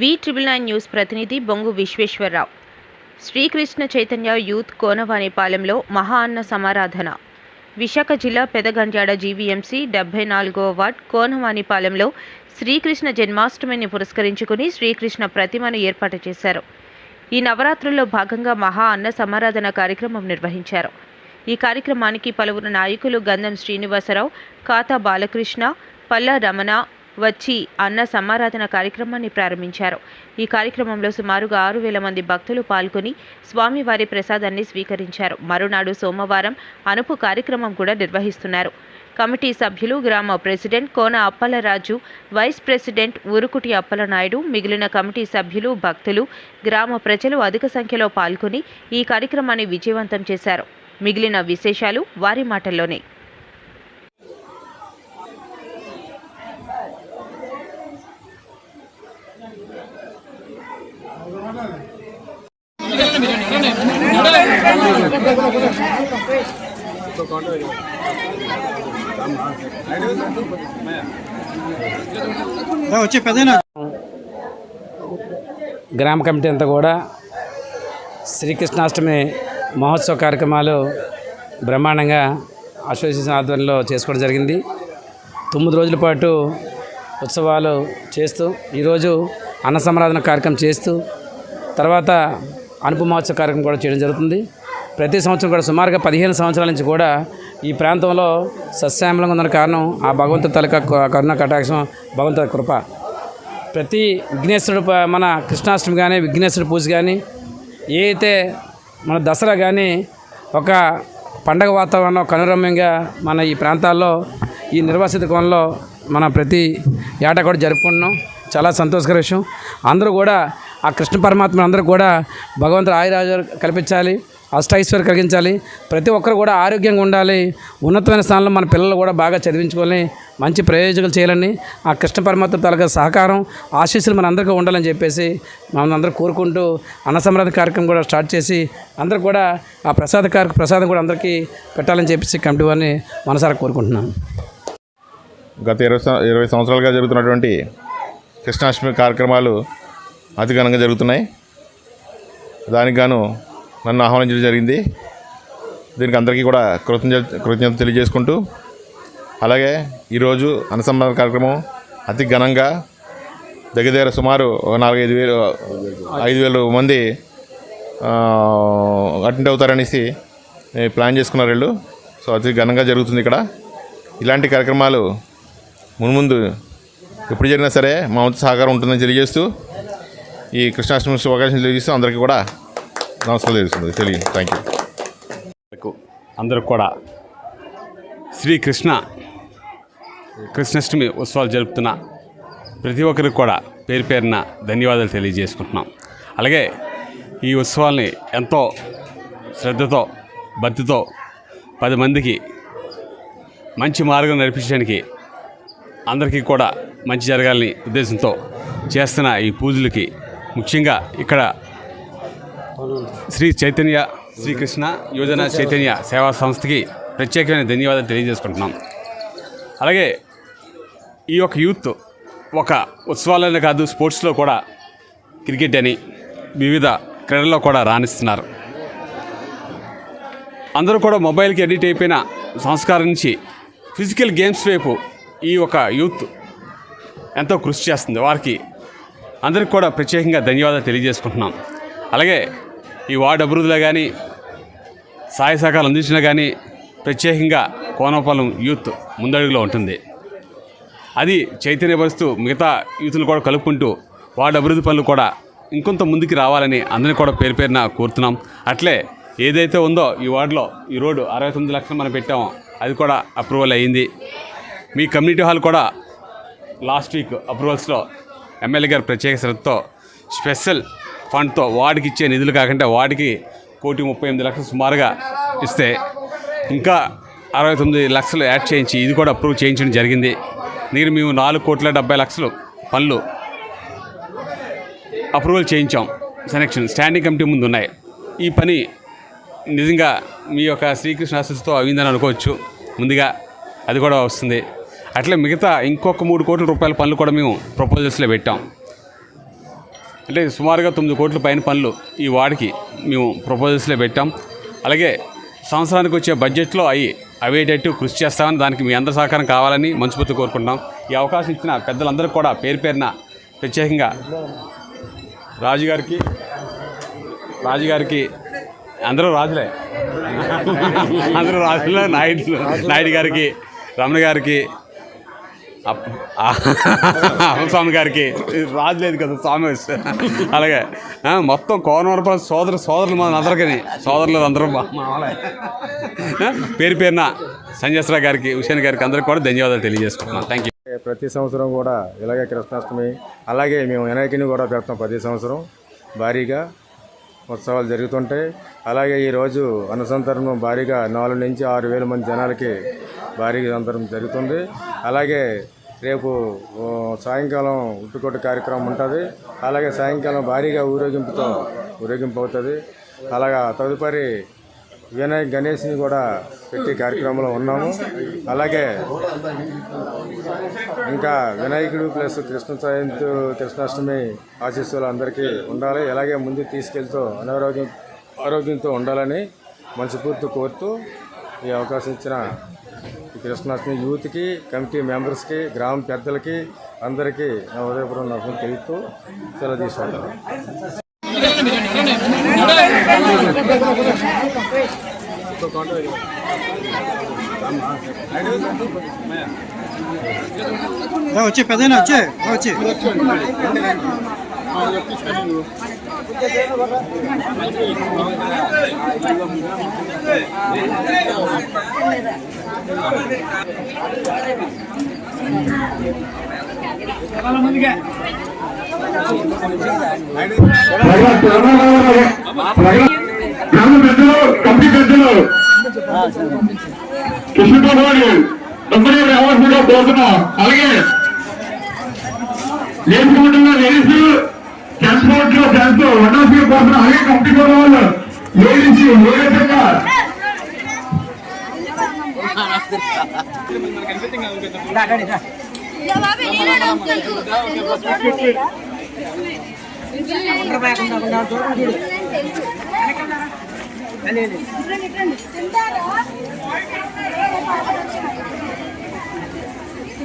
వి triple nine news ప్రతినిధి Bongu Visweswararao. Srikrishna Chaitanya youth కోనవాణిపాలెంలో మహా అన్న సమారాధన. విశాఖ జిల్లా పెదగంజాడ జీవీఎంసీ డెబ్బై నాలుగో వార్డ్ కోనవానిపాలెంలో శ్రీకృష్ణ జన్మాష్టమిని పురస్కరించుకుని శ్రీకృష్ణ ప్రతిమను ఏర్పాటు చేశారు. ఈ నవరాత్రుల్లో భాగంగా మహా అన్న సమారాధన కార్యక్రమం నిర్వహించారు. ఈ కార్యక్రమానికి పలువురు నాయకులు గంధం శ్రీనివాసరావు కాతా బాలకృష్ణ పల్లా రమణ వచ్చి అన్న సమారాధన కార్యక్రమాన్ని ప్రారంభించారు. ఈ కార్యక్రమంలో సుమారుగా ఆరు వేల మంది భక్తులు పాల్గొని స్వామివారి ప్రసాదాన్ని స్వీకరించారు. మరునాడు సోమవారం అనుపు కార్యక్రమం కూడా నిర్వహిస్తున్నారు. కమిటీ సభ్యులు గ్రామ president Kona Appalaraju vice president Urukuti Appalanaidu మిగిలిన కమిటీ సభ్యులు భక్తులు గ్రామ ప్రజలు అధిక సంఖ్యలో పాల్గొని ఈ కార్యక్రమాన్ని విజయవంతం చేశారు. మిగిలిన విశేషాలు వారి మాటల్లోనే. వచ్చే పెద్దనా గ్రామ కమిటీ అంతా కూడా శ్రీకృష్ణాష్టమి మహోత్సవ కార్యక్రమాలు బ్రహ్మాండంగా అసోసియేషన్ ఆధ్వర్యంలో చేసుకోవడం జరిగింది. తొమ్మిది రోజుల పాటు ఉత్సవాలు చేస్తూ ఈరోజు అన్న సంరాధన కార్యక్రమం చేస్తూ తర్వాత అనుపమహోత్సవ కార్యక్రమం కూడా చేయడం జరుగుతుంది. ప్రతి సంవత్సరం కూడా సుమారుగా పదిహేను సంవత్సరాల నుంచి కూడా ఈ ప్రాంతంలో సస్యామలంగా ఉన్న కారణం ఆ భగవంతు తలక కరుణ కటాక్షం భగవంతుడి కృప. ప్రతి విఘ్నేశ్వరుడు మన కృష్ణాష్టమి కానీ విఘ్నేశ్వరుడు పూజ కానీ ఏ అయితే మన దసరా కానీ ఒక పండగ వాతావరణం కనురమ్యంగా మన ఈ ప్రాంతాల్లో ఈ నిర్వాసిత కోణంలో మన ప్రతి ఏటా కూడా జరుపుకుంటున్నాం. చాలా సంతోషకర విషయం. అందరూ కూడా ఆ కృష్ణ పరమాత్మ అందరూ కూడా భగవంతుడు ఆయురాజు కల్పించాలి అష్టైశ్వర్యం కలిగించాలి. ప్రతి ఒక్కరు కూడా ఆరోగ్యంగా ఉండాలి. ఉన్నతమైన స్థానంలో మన పిల్లలు కూడా బాగా చదివించుకొని మంచి ప్రయోజకులు చేయాలని ఆ కృష్ణ పరమాత్మ తాలూకా సహకారం ఆశీస్సులు మన అందరికీ ఉండాలని చెప్పేసి మనం అందరూ కోరుకుంటూ అన్న కార్యక్రమం కూడా స్టార్ట్ చేసి అందరూ కూడా ఆ ప్రసాద కార్య ప్రసాదం కూడా అందరికీ పెట్టాలని చెప్పేసి కమిటీ వారిని మనసారా కోరుకుంటున్నాను. గత ఇరవై ఇరవై సంవత్సరాలుగా జరుగుతున్నటువంటి కృష్ణాష్టమి కార్యక్రమాలు అతి ఘనంగా జరుగుతున్నాయి. దానికి గాను నన్ను ఆహ్వానించడం జరిగింది. దీనికి అందరికీ కూడా కృతజ్ఞత కృతజ్ఞత తెలియజేసుకుంటూ అలాగే ఈరోజు అనుసంధాన కార్యక్రమం అతి ఘనంగా దగ్గర దగ్గర సుమారు నాలుగైదు వేలు ఐదు వేలు మంది అటెండ్ అవుతారనేసి ప్లాన్ చేసుకున్నారు వీళ్ళు. సో అతి ఘనంగా జరుగుతుంది ఇక్కడ. ఇలాంటి కార్యక్రమాలు మున్ముందు ఎప్పుడు జరిగినా సరే మా వంతు సహకారం ఉంటుందని తెలియజేస్తూ ఈ కృష్ణాష్టమి శుభాకాంక్షలు తెలియజేస్తూ అందరికీ కూడా నమస్కారం తెలుస్తుంది. తెలియదు. థ్యాంక్ యూ అందరూ కూడా శ్రీకృష్ణ కృష్ణాష్టమి ఉత్సవాలు జరుపుతున్న ప్రతి ఒక్కరికి కూడా పేరు పేరున ధన్యవాదాలు తెలియజేసుకుంటున్నాం. అలాగే ఈ ఉత్సవాల్ని ఎంతో శ్రద్ధతో భక్తితో పది మందికి మంచి మార్గం నడిపించడానికి అందరికీ కూడా మంచి జరగాలని ఉద్దేశంతో చేస్తున్న ఈ పూజలకి ముఖ్యంగా ఇక్కడ శ్రీ చైతన్య శ్రీకృష్ణ యోజన చైతన్య సేవా సంస్థకి ప్రత్యేకమైన ధన్యవాదాలు తెలియజేసుకుంటున్నాం. అలాగే ఈ యొక్క యూత్ ఒక ఉత్సవాలనే కాదు స్పోర్ట్స్లో కూడా క్రికెట్ అని వివిధ క్రీడల్లో కూడా రాణిస్తున్నారు. అందరూ కూడా మొబైల్కి ఎడిట్ అయిపోయిన సంస్కారం నుంచి ఫిజికల్ గేమ్స్ వైపు ఈ ఒక యూత్ ఎంతో కృషి చేస్తుంది. వారికి అందరికి కూడా ప్రత్యేకంగా ధన్యవాదాలు తెలియజేసుకుంటున్నాం. అలాగే ఈ వార్డు అభివృద్ధిలో కానీ సహాయ సహకారాలు అందించినా కానీ ప్రత్యేకంగా కోనపాలెం యూత్ ముందడుగులో ఉంటుంది. అది చైతన్యపరుస్తూ మిగతా యూత్ను కూడా కలుపుకుంటూ వార్డు అభివృద్ధి పనులు కూడా ఇంకొంత ముందుకు రావాలని అందరినీ కూడా పేరు పేరున కోరుతున్నాం. అట్లే ఏదైతే ఉందో ఈ వార్డులో ఈ రోడ్డు అరవై తొమ్మిది లక్షలు మనం పెట్టామో అది కూడా అప్రూవల్ అయ్యింది మీ కమ్యూనిటీ హాల్ కూడా లాస్ట్ వీక్ అప్రూవల్స్లో ఎమ్మెల్యే గారు ప్రత్యేక శ్రద్ధతో స్పెషల్ ఫండ్తో వాడికి ఇచ్చే నిధులు కాకుండా వాడికి కోటి ముప్పై ఎనిమిది లక్షలు సుమారుగా ఇస్తే ఇంకా అరవై తొమ్మిది లక్షలు యాడ్ చేయించి ఇది కూడా అప్రూవ్ చేయించడం జరిగింది. నేను మేము నాలుగు కోట్ల డెబ్బై లక్షలు పనులు అప్రూవల్ చేయించాం. సెలక్షన్ స్టాండింగ్ కమిటీ ముందు ఉన్నాయి. ఈ పని నిజంగా మీ యొక్క శ్రీకృష్ణ ఆశీస్సుతో అయిందని అనుకోవచ్చు. ముందుగా అది కూడా వస్తుంది. అట్లే మిగతా ఇంకొక మూడు కోట్ల రూపాయల పనులు కూడా మేము ప్రపోజల్స్లో పెట్టాం. అంటే సుమారుగా తొమ్మిది కోట్ల పైన పనులు ఈ వార్డుకి మేము ప్రపోజల్స్లో పెట్టాం. అలాగే సంవత్సరానికి వచ్చే బడ్జెట్లో అవి అవేటట్టు కృషి చేస్తామని దానికి మీ అందరి సహకారం కావాలని మనస్ఫూర్తి కోరుకుంటున్నాం. ఈ అవకాశం ఇచ్చిన పెద్దలందరికీ కూడా పేరు పేరున ప్రత్యేకంగా రాజుగారికి రాజుగారికి అందరూ రాజులే. అందరూ రాజులే నాయుడు నాయుడు గారికి రమణ గారికి స్వామి గారికి. రాజు లేదు కదా స్వామి. అలాగే మొత్తం కోనవరపల్లి సోదర సోదరులు మన అందరికీ. సోదరులు అందరూ పేరు పేరున సంజయసరావు గారికి హుసేన్ గారికి అందరికీ కూడా ధన్యవాదాలు తెలియజేసుకుంటున్నాను థ్యాంక్ యూ ప్రతి సంవత్సరం కూడా ఇలాగే కృష్ణాష్టమి అలాగే మేము వినాయకుని కూడా పెడతాం ప్రతి సంవత్సరం. భారీగా ఉత్సవాలు జరుగుతుంటాయి. అలాగే ఈరోజు అనుసంతరణం భారీగా నాలుగు నుంచి ఆరు వేల మంది జనాలకి భారీగా అందరం జరుగుతుంది. అలాగే రేపు సాయంకాలం ఉట్టుకొట్టు కార్యక్రమం ఉంటుంది. అలాగే సాయంకాలం భారీగా ఊరేగింపుతో ఊరేగింపు అవుతుంది. అలాగా తదుపరి వినాయక్ గణేష్ని కూడా పెట్టి కార్యక్రమంలో ఉన్నాము. అలాగే ఇంకా వినాయకుడు ప్లస్ కృష్ణ జయంతి కృష్ణాష్టమి ఆశీస్సులు అందరికీ ఉండాలి. అలాగే ముందు తీసుకెళ్తూ అనారోగ్యం ఆరోగ్యంతో ఉండాలని మనస్ఫూర్తి కోరుతూ ఈ అవకాశం ఇచ్చిన కృష్ణాష్టమి యూత్కి కమిటీ మెంబర్స్కి గ్రామ పెద్దలకి అందరికీ నా ఉదయపురం నాకు తెలుపుతూ సెలవు తీసుకుంటాను. వచ్చి పెద్దనా వచ్చే వచ్చే. గ్రామ పెద్దలు కమిటీ పెద్దలు కృష్ణ తొమ్మిది రావాల్సిందిగా కోరుతున్నాం అలాగే లేచుకుంటున్న లేడీస్ ట్రాన్స్పోర్ట్లో ట్రాన్స్ వండాల్సిందిగా కోరుతున్నాం అలాగే కంపెనీ కూడా వాళ్ళు. లేడీస్ ఏ విధంగా జవాబు